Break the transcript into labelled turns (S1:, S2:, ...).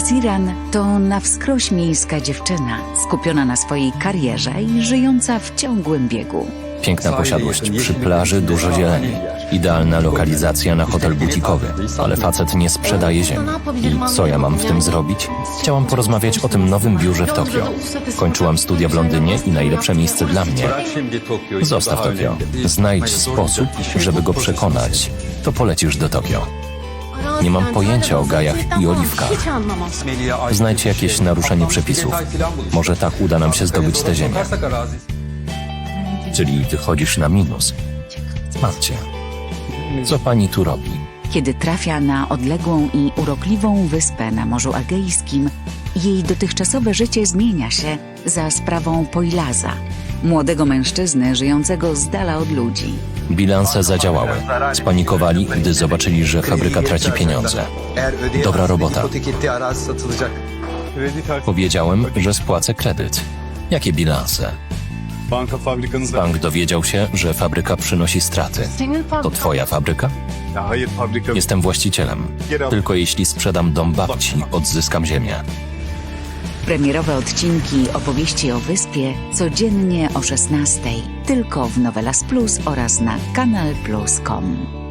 S1: Ziran to na wskroś miejska dziewczyna, skupiona na swojej karierze i żyjąca w ciągłym biegu.
S2: Piękna posiadłość przy plaży, dużo zieleni. Idealna lokalizacja na hotel butikowy, ale facet nie sprzedaje ziemi. I co ja mam w tym zrobić? Chciałam porozmawiać o tym nowym biurze w Tokio. Kończyłam studia w Londynie i najlepsze miejsce dla mnie. Zostaw Tokio. Znajdź sposób, żeby go przekonać. To polecisz do Tokio. Nie mam pojęcia o gajach i oliwkach. Znajdź jakieś naruszenie przepisów. Może tak uda nam się zdobyć tę ziemię. Czyli wychodzisz na minus. Matcie, co pani tu robi?
S1: Kiedy trafia na odległą i urokliwą wyspę na Morzu Egejskim, jej dotychczasowe życie zmienia się za sprawą Poilaza, młodego mężczyzny żyjącego z dala od ludzi.
S2: Bilanse zadziałały. Spanikowali, gdy zobaczyli, że fabryka traci pieniądze. Dobra robota. Powiedziałem, że spłacę kredyt. Jakie bilanse? Bank dowiedział się, że fabryka przynosi straty. To twoja fabryka? Jestem właścicielem. Tylko jeśli sprzedam dom babci, odzyskam ziemię.
S1: Premierowe odcinki opowieści o wyspie codziennie o 16:00 tylko w Novelas Plus oraz na kanalplus.com.